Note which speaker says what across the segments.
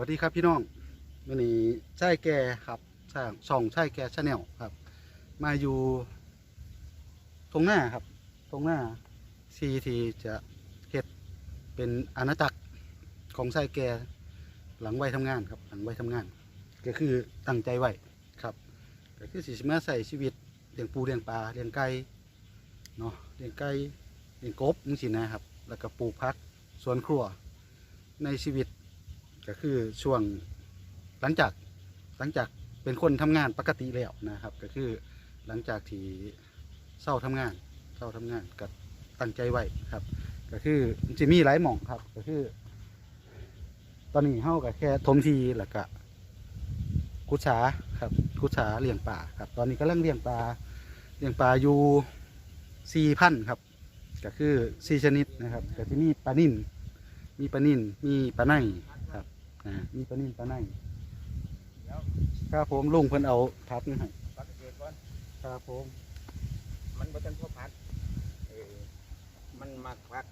Speaker 1: วัสดีครับพี่น้องวันนี้ใช่แก่ครับสร้างช่องใช่แก่ชาแนลครับ มาอยู่ตรงหน้าครับ ตรงหน้าซีทีจะเฮ็ดเป็นอาณาจักรของใช่แก่หลังไว้ทำงานครับ หลังไว้ทำงาน ก็คือตั้งใจไว้ครับก็คือสิมาใส่ชีวิตเลี้ยงปูเลี้ยงปลาเลี้ยงไก่เนาะเลี้ยงไก่เลี้ยงกบนี่สินะครับ แล้วก็ปลูกพักสวนครัวในชีวิต ก็คือช่วงหลังจากหลังจากเป็นคนทำงานปกติแล้วนะครับ ก็คือหลังจากที่เศร้าทำงานเศร้าทำงานก็ตั้งใจไว้ครับ ก็คือมันจะมีหลายหม่องครับ ก็คือ ตอนนี้เฮาก็แค่ทมทีแล้วก็กุชาครับกุชาเลี้ยงปลาครับ ตอนนี้ก็เริ่มเลี้ยงปลาเลี้ยงปลาอยู่สี่พันครับ ก็คือสี่ชนิดนะครับก็ที่มีปลานิ่นมีปลานิ่นมีปลาไน ครับอ่ามีปลานิ่นปลาไนครับผมลุงเพิ่นเอาทับนี่ให้
Speaker 2: พักเกษตรก่อน
Speaker 1: ครับผม
Speaker 2: มันบ่ทันพอพักเออมันมาพัก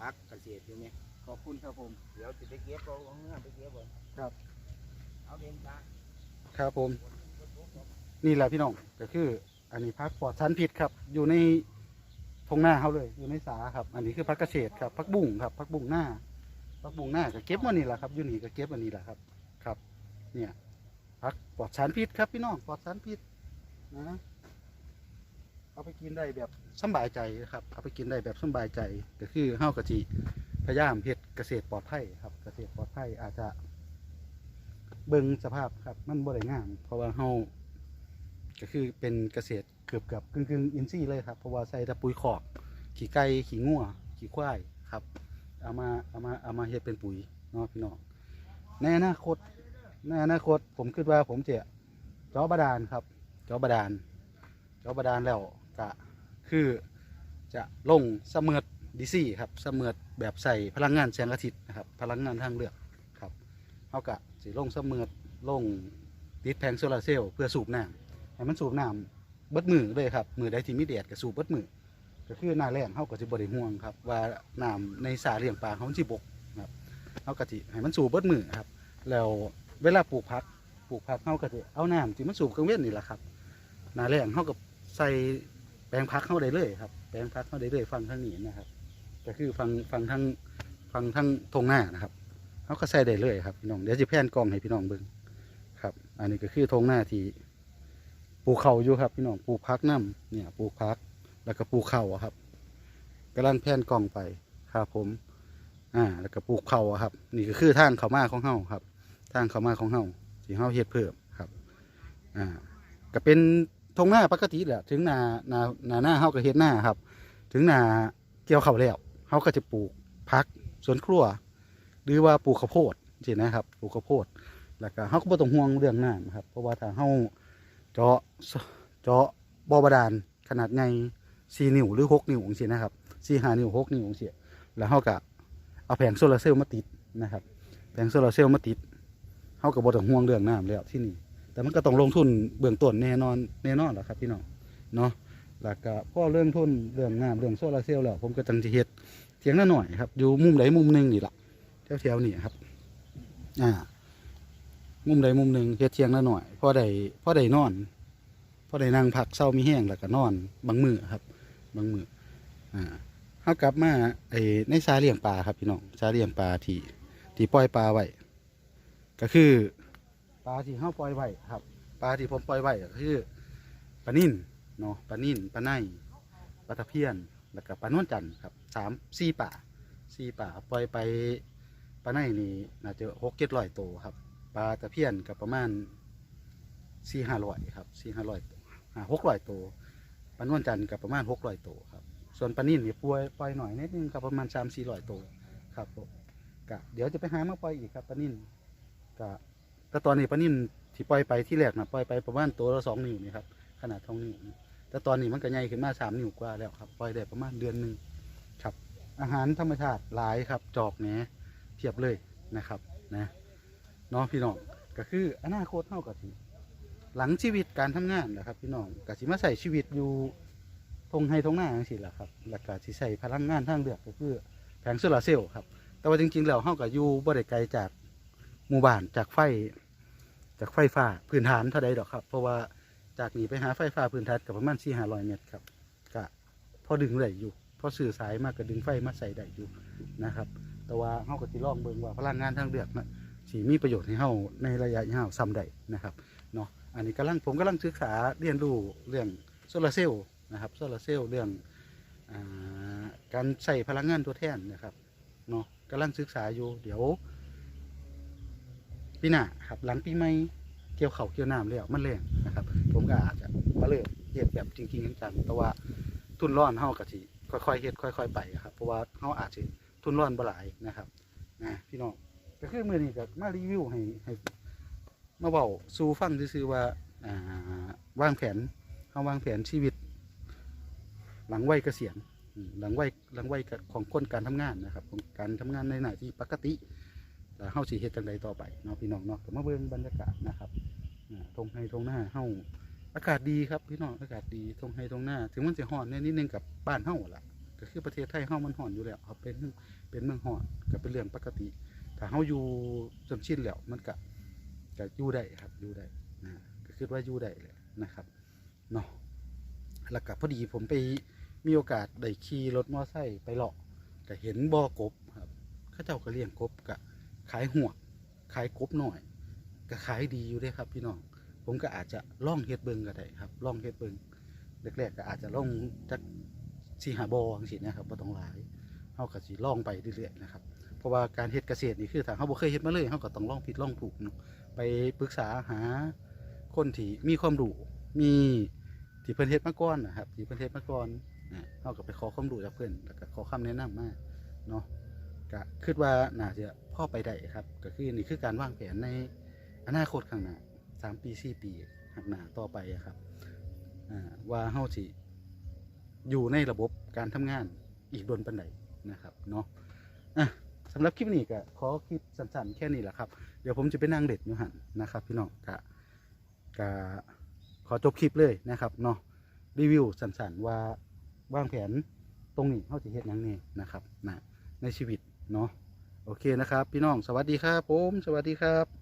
Speaker 2: พักเกษตรอยู่ไหม
Speaker 1: ขอบคุณครับผม
Speaker 2: เดี๋ยวจะไปเก็บเอาเอาเงื่อนไปเก็บก่อน
Speaker 1: ครับ
Speaker 2: เอาเดินตา
Speaker 1: ครับผม นี่แหละพี่น้องก็คือ อันนี้พักปลอดสารพิษครับ อยู่ในทงหน้าเขาเลย อยู่ในสาครับ อันนี้คือพักเกษตรครับพักบุ้งครับพักบุ้งหน้า พักบุ้งหน้าก็เก็บวันนี้แหละครับอยู่นี่ก็เก็บวันนี้แหละครับครับ เนี่ยพักปลอดสารพิษครับพี่น้องปลอดสารพิษนะเอาไปกินได้แบบสบายใจครับเอาไปกินได้แบบสบายใจก็คือเฮากะทิพยายามเฮ็ดเกษตรปลอดภัยครับ เกษตรปลอดภัยอาจจะ เบิ่งสภาพครับมันบ่ได้งามเพราะว่าเฮาก็คือเป็นเกษตรเกือบเกือบกึ่งกึ่งอินทรีย์เลยครับเพราะว่าใส่ต่ปุ๋ยขอกขี้ไก่ขี้งัวขี้ควายครับ เอามาเอามาเอามาเฮ็ดเป็นปุ๋ยเนาะพี่น้องในอนาคตในอนาคตผมคิดว่าผมจะเจาะบาดาลครับ เจาะบาดาลเจาะบาดาลแล้วก็คือจะลงเสมือดดีซี่ครับเสมือดแบบใส่พลังงานแสงอาทิตย์นะครับพลังงานทางเลือกครับเขากะสิลงเสมือดลงติดแผงโซลาเซลล์เพื่อสูบน้ำให้มันสูบน้ำเบิดมือเลยครับมือใดที่มีแดดก็สูบเบิดมือ ก็คือหน้าแรงเขาก็จะบริห่วงครับ ว่าน้ำในสาเลี้ยงปลาเขาสิบกครับเขาก็จะให้มันสูบเบิดมือครับ แล้วเวลาปลูกพักปลูกพักเขาก็จะเอาน้ำที่มันสูบกลางเว้นนี่แหละครับหน้าแรงเขาก็ใส่แปลงพักเขาได้เลยครับ แปลงพักเขาได้เลยฟังทางนี้นะครับก็คือฟังฟังทางฟังทางทงหน้านะครับเขาก็ใส่ได้เลยครับพี่น้องเดี๋ยวจะแพนกล้องให้พี่น้องเบิ่งครับ อันนี้ก็คือทงหน้าที่ปลูกเขาอยู่ครับพี่น้องปลูกพักน้ำเนี่ยปลูกพัก แล้วก็ปลูกเข่าครับกำลังแพนกล้องไปครับผม อ่า แล้วก็ปลูกเข่าครับ นี่ก็คือทางเขามาของเฮาครับ ทางเขามาของเฮาที่เฮาเฮ็ดเพิ่มครับ อ่า ก็เป็นทงหน้าปกติแหละถึงหนานาหนาหน้าเฮาก็เฮ็ดหน้าครับ ถึงหนาเกี่ยวเข่าแล้วเฮาก็จะปลูกพักสวนครัว หรือว่าปลูกข้าวโพดสินะครับ ปลูกข้าวโพด แล้วก็เขาก็บ่ต้องห่วงเรื่องน้ำครับ เพราะว่าถ้าเขาเจาะเจาะบ่อบาดาลขนาดใหญ่ สี่นิ้วหรือหกนิ้วองศนะครับสี่ห้านิ้วหกนิ้วองศแล้วเขาก็เอาแผงโซลาร์เซลล์มาติดนะครับ แผงโซลาร์เซลล์มาติดเขาก็บ่ต้องห่วงเรื่องน้ำแล้วที่นี่ แต่มันก็ต้องลงทุนเบื้องต้นแน่นอนแน่นอนแหละครับพี่น้องเนาะแล้วก็พ่อเรื่องทุนเรื่องน้ำเรื่องโซลาร์เซลล์แล้วผมก็จังจะเฮ็ดเถียงละหน่อยครับอยู่มุมใดมุมหนึ่งนี่ล่ะแถวๆนี่ครับอ่ามุมใดมุมหนึ่งเฮ็ดเที่ยงละหน่อยพ่อได้พอได้นอนพ่อได้นั่งพักเศร้ามีแห้งแล้วก็นอนบางมือครับ บางมืออ่าเฮากลับมาไอ้ในสาเลี้ยงปลาครับพี่น้องสาเลี้ยงปลาที่ที่ปล่อยปลาไว้ก็คือปลาที่เฮาปล่อยไว้ครับปลาที่ผมปล่อยไว้ก็คือปลานิ่นเนาะปลานิ่นปลาในปลาตะเพียนแล้วก็ปลานวลจันทร์ครับสามสี่ป่าสี่ป่าปล่อยไปปลาในนี่น่าจะหกเจ็ดร้อยตัวครับปลาตะเพียนกับประมาณสี่ห้าร้อยครับสี่ห้าร้อยห้าหกร้อยตัว ปลานวลจันทร์กับประมาณหกร้อยตัวครับ ส่วนปลานิ่นนี่ยปล่อยปล่อยหน่อยนิดนึงกับประมาณสามสี่ร้อยตัวครับผมกะเดี๋ยวจะไปหามาปล่อยอีกครับปลานิ่นกะแต่ตอนนี้ปลานิ่นที่ปล่อยไปที่แรกนะปล่อยไปประมาณตัวละสองนิ้วนี่ครับขนาดท้องนิ้วนี่แต่ตอนนี้มันก็ใหญ่ขึ้นมาสามนิ้วกว่าแล้วครับปล่อยได้ประมาณเดือนหนึ่งครับ อาหารธรรมชาติหลายครับ จอกแหนเทียบเลยนะครับนะน้องพี่น้องก็คืออนาคตเท่ากับสิ หลังชีวิตการทำงานนะครับ พี่น้องก็สิมาใส่ชีวิตอยู่ทงให้ทงหน้าจังซี่แหละครับแล้วก็สิใส่พลังงานทางเลือกก็คือแผงโซลาร์เซลล์ครับ แต่ว่าจริงๆแล้วเฮาก็อยู่บ่ได้ไกลจากหมู่บ้านจากไฟ จากไฟฟ้าพื้นฐานเท่าใดดอกครับ เพราะว่าจากนี้ไปหาไฟฟ้าพื้นฐานกับประมาณสี่ห้าร้อยเมตรครับก็พอดึงได้อยู่พอสื่อสายมากก็ดึงไฟมาใส่ได้อยู่นะครับ แต่ว่าเฮาก็สิลองเบิ่งว่าพลังงานทางเลือกนะสิมีประโยชน์ให้เฮาในระยะยาวซ้ำใดนะครับเนาะ อันนี้กำลังผมกำลังศึกษาเรียนรู้เรื่องโซลาร์เซลล์นะครับโซลาร์เซลล์เรื่องอาการใส่พลังงานตัวแทนนะครับเนาะกำลังศึกษาอยู่เดี๋ยวปีหน้าครับหลังปีใหม่เกี่ยวเขาเกี่ยวน้ำแล้วมันแรงนะครับ ผมก็อาจจะมาเริ่มเฮ็ดแบบจริงๆจังแต่ว่าทุนร้อนเฮาก็สิค่อยๆเฮ็ดค่อย ๆ ไปครับเพราะว่าเฮาอาจสิทุนร้อนบ่หลายนะครับนะพี่น้องก็คือมื้อนี้ก็มารีวิวให้ให้ มาเว้าสู่ฟังซื่อๆว่าอ่าวางแผนเฮาวางแผนชีวิต หลังวัยเกษียณอืมหลังวัยหลังวัยของคนการทำงานนะครับ ของการทำงานในหน้าที่ปกติแล้วเฮาสิเฮ็ดจังไดต่อไปเนาะพี่น้องเนาะก็มาเบิ่งบรรยากาศนะครับอ่าทงไฮทงหน้าเฮาอากาศดีครับพี่น้องอากาศดีทงไฮทงหน้า ถึงมันสิร้อนแน่นิดนึงกับบ้านเฮาล่ะ ก็คือประเทศไทยเฮามันร้อนอยู่แล้วครับเป็นเป็นเมืองร้อนก็เป็นเรื่องปกติ ถ้าเฮาอยู่จนชินแล้วมันก็ ก็ยู่ได้ครับยู่ได้นะก็คิดว่ายู่ได้แหละนะครับเนาะแล้วก็พอดีผมไปมีโอกาสได้ขี่รถมอไซค์ไปเลาะก็เห็นบ่อกบครับเขาเจ้าก็เลี้ยงกบกะขายหัวขายกบหน่อย ก็ขายดีอยู่ด้วยครับพี่น้อง ผมก็อาจจะล่องเฮ็ดเบิงก็ได้ครับล่องเฮ็ดเบิงแรกๆก็อาจจะล่องจักสีหาบอจังซี่นะครับบ่ต้องหลายเฮาก็สิล่องไปเรื่อยๆนะครับ ราะว่าการเฮ็ดเกษตรนี่คือถ้าเฮาบ่เคยเฮ็ดมาเลยเฮาก็ต้องล่องผิดล่องถูกเนาะไปปรึกษาหาคนที่มีความรู้มีที่เพิ่นเฮ็ดมาก่อนนะครับที่เพิ่นเฮ็ดมาก่อนนะเฮาก็ไปขอความรู้จากเพิ่นแล้วก็ขอคำแนะนำมาเนาะก็คิดว่าน่าจะพ่อไปได้ครับ ก็คือนี่คือการวางแผนในอนาคตข้างหน้าสามปีสี่ปีข้างหน้าต่อไปครับว่าเฮาสิอยู่ในระบบการทำงานอีกโดนปันใดนะครับเนาะอะ สำหรับคลิปนี้ก็ขอคลิปสั้นๆ แค่นี้แหละครับ เดี๋ยวผมจะไปนั่งเด็ดอยู่หันนะครับ พี่น้องกะกะขอจบคลิปเลยนะครับเนาะรีวิวสั้นๆว่าวางแผนตรงนี้เขาจะเฮ็ดยังแนี่นะครับนะในชีวิตเนาะโอเคนะครับ พี่น้องสวัสดีครับผม สวัสดีครับ